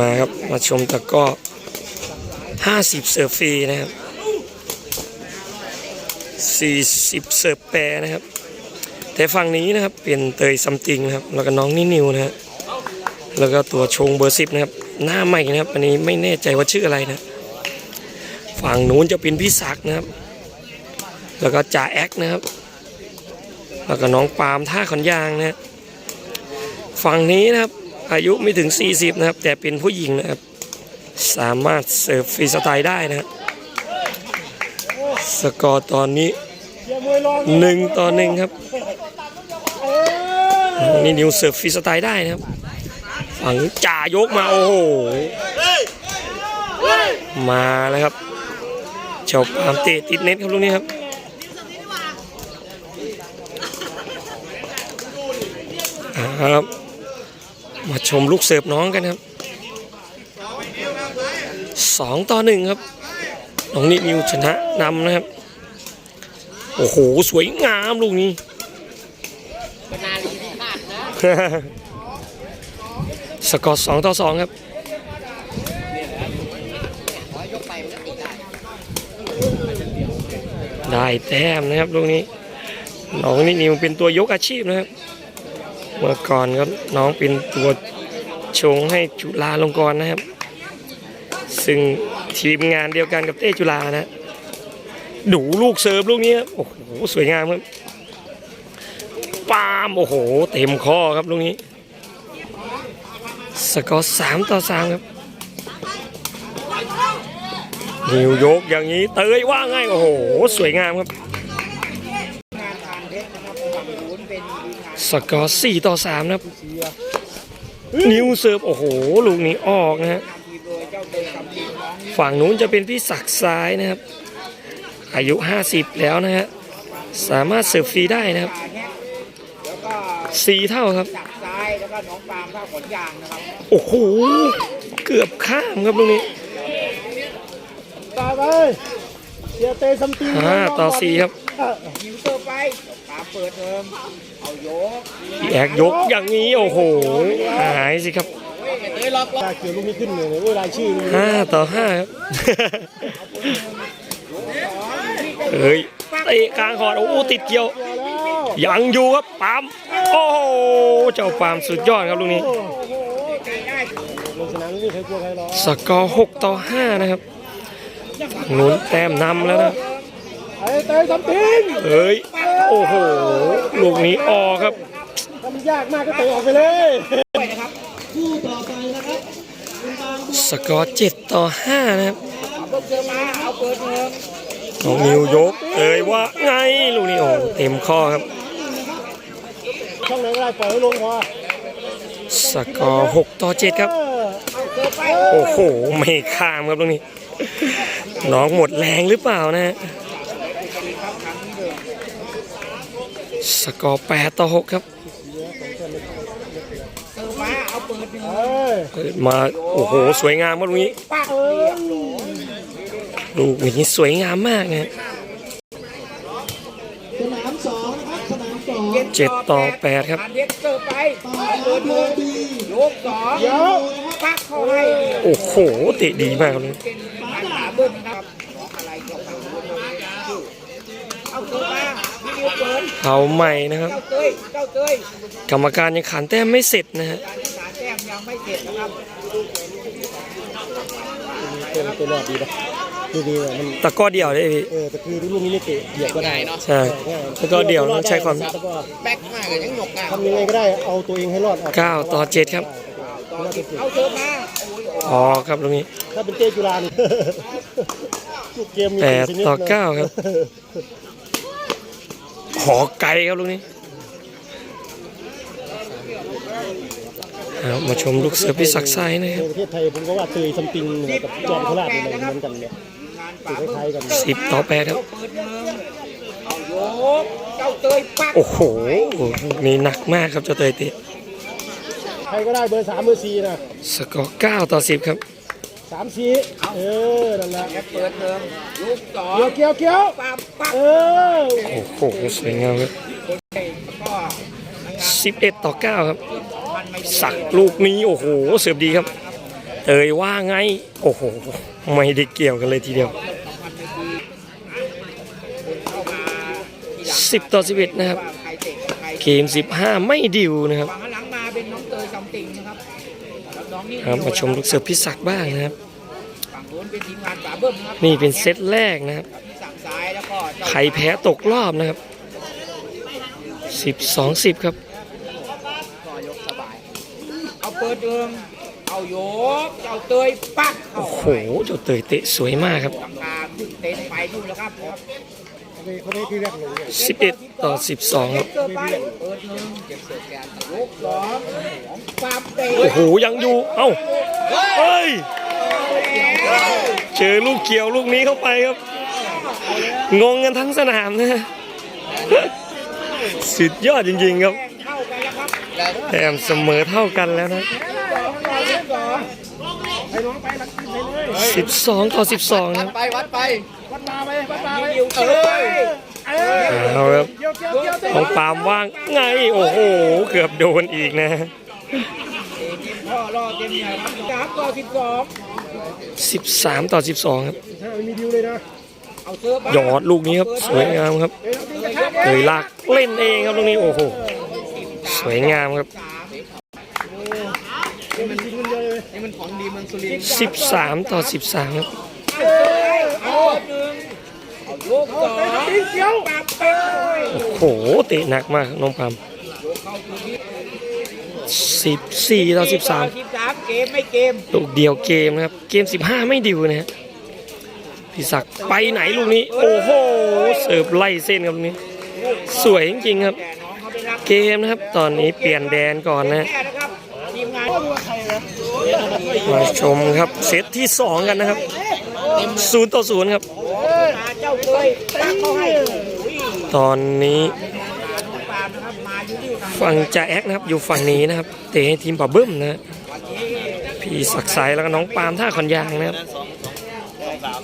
มาครับ มาชมตะก้อห้าสิบเสิร์ฟฟรีนะครับสี่สิบเสิร์ฟแปรนะครับ แต่ฝั่งนี้นะครับเป็นเตยซัมติงนะครับ แล้วก็น้องนินิวนะครับแล้วก็ตัวชงเบอร์สิบนะครับ หน้าใหม่นะครับ อันนี้ไม่แน่ใจว่าชื่ออะไรนะ ฝั่งนู้นจะเป็นพี่ศักนะครับ แล้วก็จ่าแอคนะครับ แล้วก็น้องปาล์มท่าขอนยางนะฮะฝั่งนี้นะครับ อายุไม่ถึง 40 นะครับ แต่เป็นผู้หญิงนะครับ สามารถเสิร์ฟฟรีสไตล์ได้นะครับสกอร์ตอนนี้หนึ่งต่อหนึ่งครับนี่นิวเสิร์ฟฟรีสไตล์ได้นะครับ ฝั่งจ่ายกมาโอ้โห มาแล้วครับเจ้าปามเตะติดเน็ตครับลูกนี้ครับครับ มาชมลูกเสิร์ฟน้องกันครับสองต่อหนึ่งครับ น้องนินิวชนะนำนะครับ โอ้โห สวยงามลูกนี้สกอร์สองต่อสองครับไปมันก็ติดได้ได้แต้มนะครับลูกนี้น้องนินิวเป็นตัวยกอาชีพนะครับ เมื่อก่อนครับน้องเป็นตัวชงให้จุฬาลงกรณ์นะครับ ซึ่งทีมงานเดียวกันกับเต้จุฬานะดูลูกเสิร์ฟลูกนี้โอ้โหสวยงามครับปามโอ้โห เต็มข้อครับลูกนี้ สกอร์สามต่อสามครับนิวยกอย่างนี้เตยว่าง่ายโอ้โห สวยงามครับ สกอร์สี่ต่อสามนะครับ นิวเซิร์ฟโอ้โห ลูกนี้ออกนะฮะนำทีมโดยเจ้าเตยคำทีมน้องฝั่งนู้นจะเป็นพี่ศักดิ์ซ้ายนะครับ อายุ 50 แล้วนะฮะสามารถเสิร์ฟฟรีได้นะครับปลาแฮกแล้วก็สี่เท่าครับจักซ้ายแล้วก็น้องปาล์มท่าขนยางนะครับโอ้โหเกือบข้ามครับลูกนี้ตาไปเสียเตะซัมติงห้าต่อสี่ครับ ยิวเซอร์ไปปาเปิดเทอมเอายกพี่แอกยกอย่างนี้โอ้โหหายสิครับเตยล็อกล็อกเขียวลูกนี้ขึ้นเลยเวลายชื่อห้าต่อห้าครับเฮ้ยเตะกลางคอดโอ้โหติดเกี่ยว ยังอยู่ครับปามโอ้โหเจ้าปามสุดยอดครับลูกนี้ลงสนามนี่ใครกลัวใครหรอสกอร์6ต่อ5นะครับฝั่งนู้นแต้มนำแล้วนะ เตะซัมติงเฮ้ย โอ้โห ลูกนี้ออกครับทำยากมากก็เตะออกไปเลยสกอร์7ต่อ5นะครับเอาเปิดเทอมมาเอาเปิดเทอมน้องนิวยกเอ่ยว่าไงลูกนี้โอ้เต็มข้อครับช่องไหนก็ได้ปล่อยให้ลงพอสกอร์6ต่อ7ครับเออเอาเตยไปโอ้โห ไม่ข้ามครับลูกนี้ น้องหมดแรงหรือเปล่านะฮะ สกอร์8ต่อ6ครับเตยมาเอาเปิดหนึ่งเอ้ยเปิดมาโอ้โหสวยงามครับลูกนี้ลูกนี้สวยงามมากนะฮะสนามสองนะครับเจ็ดต่อแปดครับเด็กเตอร์ไปเอาเปิดเยองเดี๋ยวปักเข้าให้โอ้โหเตะดีมากเลยเป็นกาเบิ้ลนไป เขาใหม่นะครับเจ้าเตยเจ้าเตยกรรมการยังขันแต้มไม่เสร็จนะฮะการหาแต้มยังไม่เสร็จนะครับเป็นเป็นรอดดีป่ะดีดีอะมันตะกร้อเดี่ยวได้พี่เออแต่คือลูกนี้ไม่เตะเหยียบก็ได้เนาะใช่ตะกร้อเดี่ยวต้องใช้ความแล้วก็แบ็กมากเลยยังหนกอะทำยังไงก็ได้เอาตัวเองให้รอดออกเก้าต่อเจ็ดครับเอาเตยมาอ๋อครับตรงนี้ถ้าเป็นเต้จุฬานี่ลูกเกมมีแปดสี่ชนิดต่อนะเก้าครับ ขอไกลครับลูกนี้เอามาชมลูกเสือพิศักดิ์ไซนะครับในประเทศไทยผมก็ว่าเตยซัมติงเนี่ยกับจอมโคราชเนี่ยเหมือนกันเนี่ยงานคป่าล้ายๆกันสิบต่อแปดครับเปิดเมืองเอาโยกเจ้าเตยปักโอ้โหนี่หนักมากครับเจ้าเตยเตะใครก็ได้เบอร์สามเบอร์สี่นะสกอร์เก้าต่อสิบครับ สามสี่เออนั่นแหละแบ็กเปิดเมืองลูกสองเกี่ยวเกี่ยวเกี่ยวปักปักเออโอ้โหสวยงามครับก็สิบเอ็ดต่อเก้าครับมันมไม่ดีสักลูกนี้โอ้โหเสิร์ฟดีครับเตยว่าไง โอ้โห ไม่ได้เกี่ยวกันเลยทีเดียวเข้ามาทีหลัง10ต่อ11นะครับว่าใครเตะใครเกม15ไม่ดิวนะครับ ครับมาชมลูกเสิร์ฟพี่ศักดิ์บ้างนะครับฝั่งโน้นเป็นทีมงานป๋าเบิ้มนะครับ นี่เป็นเซตแรกนะครับพี่สั่งซ้ายแล้วก็เจ้าใครแพ้ตกรอบนะครับ12 10ครับก็ยกสบายเอาเปิดเดิมเอาโยกเจ้าเตยปักเข้าโอ้โหไปเจ้าเตยเตะสวยมากครับหลังคาขึ้นเต็นไปนู่นแล้วครับ เขาได้ที่แรกเลย11ต่อ12ครับเตอร์ไปเปิดหนึ่งเจ็บเสือแกนยกสองสองปั๊บเตะโอ้โหยังอยู่ เอ้าเฮ้ยเจอลูกเกี่ยวลูกนี้เข้าไปครับ งงกันทั้งสนามนะสุดยอดจริงๆครับเข้าไปแล้วครับแต้มเสมอเท่ากันแล้วนะสองต่อสองให้น้องไปรักกินไปเลย12 ต่อ 12ครับไปวัดไปวั ดมาไปวัดมาไปยิวเตยเออเอาครับเกี่ยวเกี่ยวเกี่ยวเกี่ยวของปาล์มว่างไง โอ้โห เกือบโดนอีกนะทีมพ่อรอเต็มใหญ่ครับสามต่อสิบสอง13ต่อ12ครับถ้ามีดิวเลยนะเอาเสื้อไปหยอดลูกนี้ครับ สวยงามครับเอ้ยเราตีกระทะเตยลากเล่นเองครับลูกนี้โอ้โหสวยงามครับสามเดี๋ยวมันยิงมันเยอะเลยนี่มันของดีเมืองสุรินทร์13ต่อ13ครับ เอาหนึ่งเอายกสองตีเกี่ยวปั๊บไปเลยโอ้โหเตะหนักมากน้องปาล์มยกเข้าพื้นที่14ต่อ13สิบสามเกมไม่เกมลูกเดียวเกมนะครับ เกม15ไม่ดิวนะฮะพี่ศักดิ์ไปไหนลูกนี้ โอ้โหเสิร์ฟไล่เส้นครับลูกนี้ สวยจริงๆครับแต่น้องเขาไปรับ เกมนะครับตอนนี้เปลี่ยนแดนก่อนนะแค่นะครับทีมงานมาชมครับเซตที่ 2 กันนะครับศูนย์ต่อศูนย์ครับมาเจ้าเคย ตั้งเขาให้โอ้ยตอนนี้ปามนะครับมาอยู่ที่ทางฝั่งจ่าแอคนะครับอยู่ฝั่งนี้นะครับเตะให้ทีมป่าเบิ้มนะฮะวันนี้พี่ศักดิ์สายแล้วก็น้องปาล์มท่าขอนยางนะครับ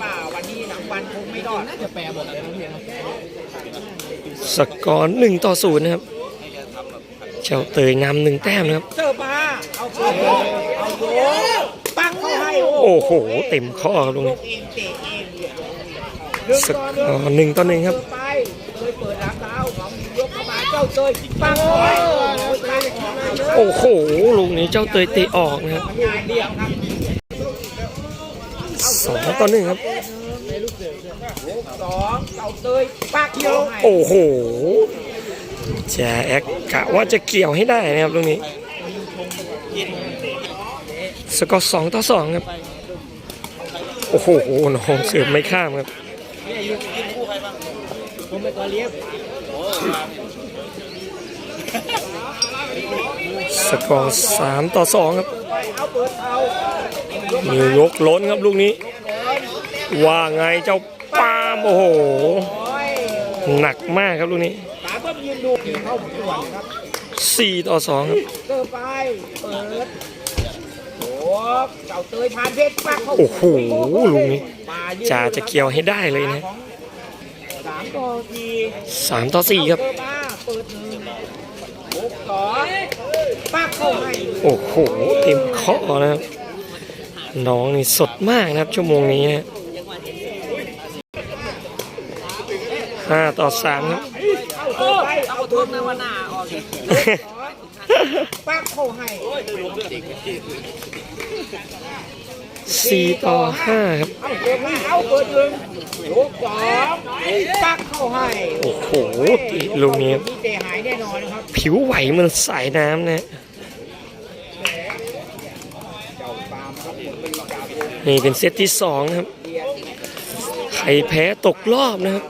ว่าวันนี้หนังวันคงไม่รอดน่าจะแปลหมดเลยนะเพียงสกอร์หนึ่งต่อศูนย์นะครับเจ้าเตยนำหนึ่งแต้มนะครับเสิร์ฟมาเอาเข้าเอาโยกปักเขาให้โอ้โห เต็มข้อครับลูกยนี้กเองเตะเองเนี่ยหนึ่ง สต่อกหนึ่งอร์หนึ่งต่อหนึ่งครับเสิร์ฟไปเคยเปิดหลังเท้าของยกเข้ามาเจ้าเตยปักเขาให้โอ้ยปักออกมาเลยโอ้โหลูกนี้เจ้าเตยเตะออกนะครับงานเดียวครับสองต่อหนึ่งครับสองเจ้าเตยปักเขาให้โอ้โหจ่าแอคกะว่าจะเกี่ยวให้ได้นะครับลูกนี้สกอร์สองต่อสองครับ โอ้โหน้องเสือไม่ข้ามครับ ผมเป็นตัวเลี้ยงสกอร์สามต่อสองครับเอาเปิดเอานิวยกล้นครับลูกนี้ ว่าไงเจ้าปาล์มโอ้โหโอ้ยหนักมากครับลูกนี้ตาเบิ้มยืนดูเข้าปวดครับสี่ต่อสองครับเติมไปเปิดโอ้เจ้าเตยผ่านเพชรปักเข้าโอ้โหลูกนี้มายืน จ่าจะเกี่ยวให้ได้เลยนะของสามต่อทีสามต่อสี่ครับเติมมาเปิดหนึ่งหกสองปักเข้าให้โอ้โหเต็มข้อนะครับน้องนี่สดมากนะครับชั่วโมงนี้นะห้าต่อสามครับเอาเติมไปเอาเติมในวันหน้าออกปักเข้าให้ สี่ต่อห้าครับ เอาเติมมาเอาเปิดหนึ่งหกสองปักเข้าให้โอ้โหลูกนี้เตะหายแน่นอนนะครับ ผิวไหวเหมันสายน้ำนะ นี่เป็นเซตที่สองครับ ใครแพ้ตกรอบนะครับ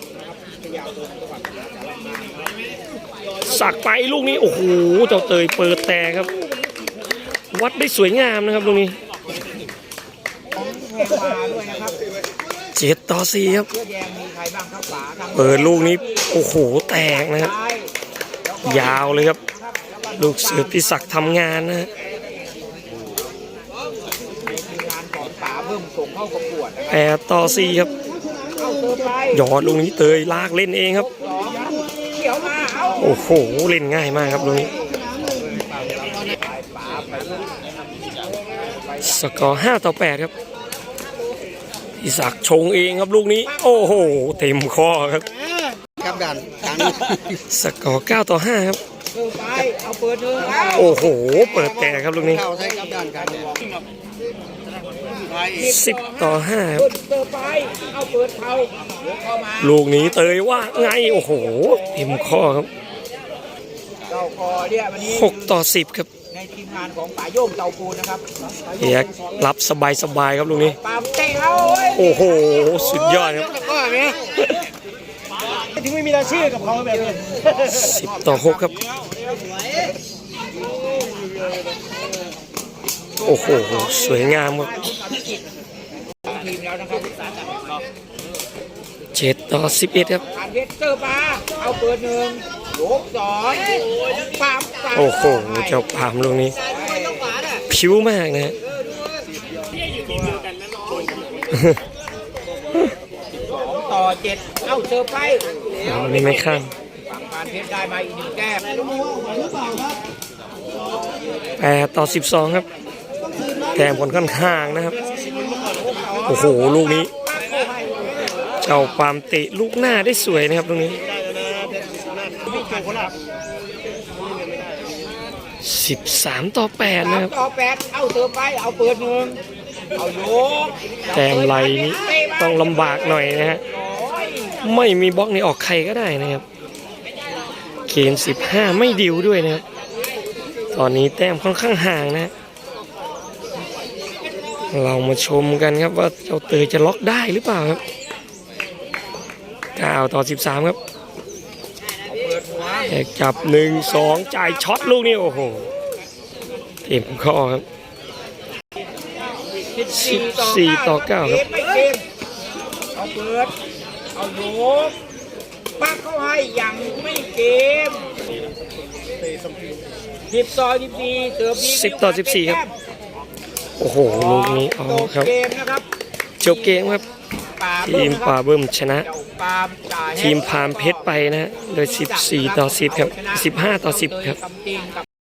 สักไปลูกนี้ โอ้โห เจ้าเตยเปิดแต่ครับ วัดได้สวยงามนะครับลูกนี้ งมาด้วยนะครับเจ็ดต่อสี่ครับ เสื้อแดงมีใครบ้างครับป๋าทางเปิดลูกนี้ โอ้โห แตกนะครับ ซ้ายยาวเลยครับลูกเสือพิศักดิ์ทำงานนะฮะมีงานของป๋าเบิ่มส่งเข้าประกวดนะครับแปดต่อสี่ครับเอาเติมไปหยอดลูกนี้เตยลากเล่นเองครับ สองเขียวมาเอาโอ้โห เล่นง่ายมากครับลูกนี้ ป๋าสกอร์5ต่อ8ครับ อิศักดิ์ชงเองครับลูกนี้ โอ้โห เต็มข้อครับกับดันทางสกอร์9ต่อ 5 ครับเออไปเอาเปิดเถอะเอาโอ้โห เปิดแต่ครับลูกนี้เข้าใช้กับดันกัน10ต่อ5ครับเปิดเปิดไปเอาเปิดเขาเดี๋ยวเข้ามาลูกนี้เตยว่าไง โอ้โหเต็มข้อครับเจ้าคอเนี่ยวันนี้6ต่อ10ครับในทีมงานของป่าโยงเตาปูนนะครับเอียกรับสบายสบายๆครับลูกนี้ปาม เตะเขาเว้ยโอ้โห สุดยอดครับก็เนี่ยถึงไม่มีรายชื่อกับเขาแบบนี้10ต่อ6ครับ โอ้โห สวยงามครับทีมแล้วนะครับ7ต่อ11ครับการเพชรเตอร์ปาเอาเปิดหนึ่งโลกสองปามปามโอ้โห เจ้าปามลูกนี้ ผิวมากนะฮะ ต่อเจ็ดเอาเซอร์ไพรส์อันนี้ไม่ข้ามฝั่งการเพชรได้มาอีกหนึ่งแต้มแปดต่อ12ครับแต้มผลค่อนข้างนะครับ โอ้โห ลูกนี้ เจ้าปามเตะลูกหน้าได้สวยนะครับตรงนี้13ต่อ8นะครับต่อแปดเอาเซอร์ไพรส์เอาเปิดหนึ่งเอาโยก แต้มไหลนี้ต้องลำบากหน่อยนะฮะ ไม่มีบล็อกนี่ออกใครก็ได้นะครับ เกณฑ์15 ไม่ดิวด้วยนะครับ ตอนนี้แต้มค่อนข้างห่างนะฮะเรามาชมกันครับว่าเจ้าเตยจะล็อกได้หรือเปล่าครับ9ต่อ 13 ครับแตกจับ 1 2 จ่ายช็อตลูกนี้โอ้โหเต็มข้อครับ 14ต่อ9ครับเกมไม่เกมเอาเปิด เอาโยกปักเข้าให้ยังไม่เกมสิบต่อสิบสี่เติมสิบต่อสิบสี่ครับ โอ้โห ลูกนี้เอาครับเกมนะครับจบเกมครับ ทีมป่าเบิ้มชนะเจ้าปาล์มจ่ายให้ทีมพามเพชรไปนะฮะโดย 14 ต่อ 10 ครับ 15 ต่อ 10 ครับทำจริงกับ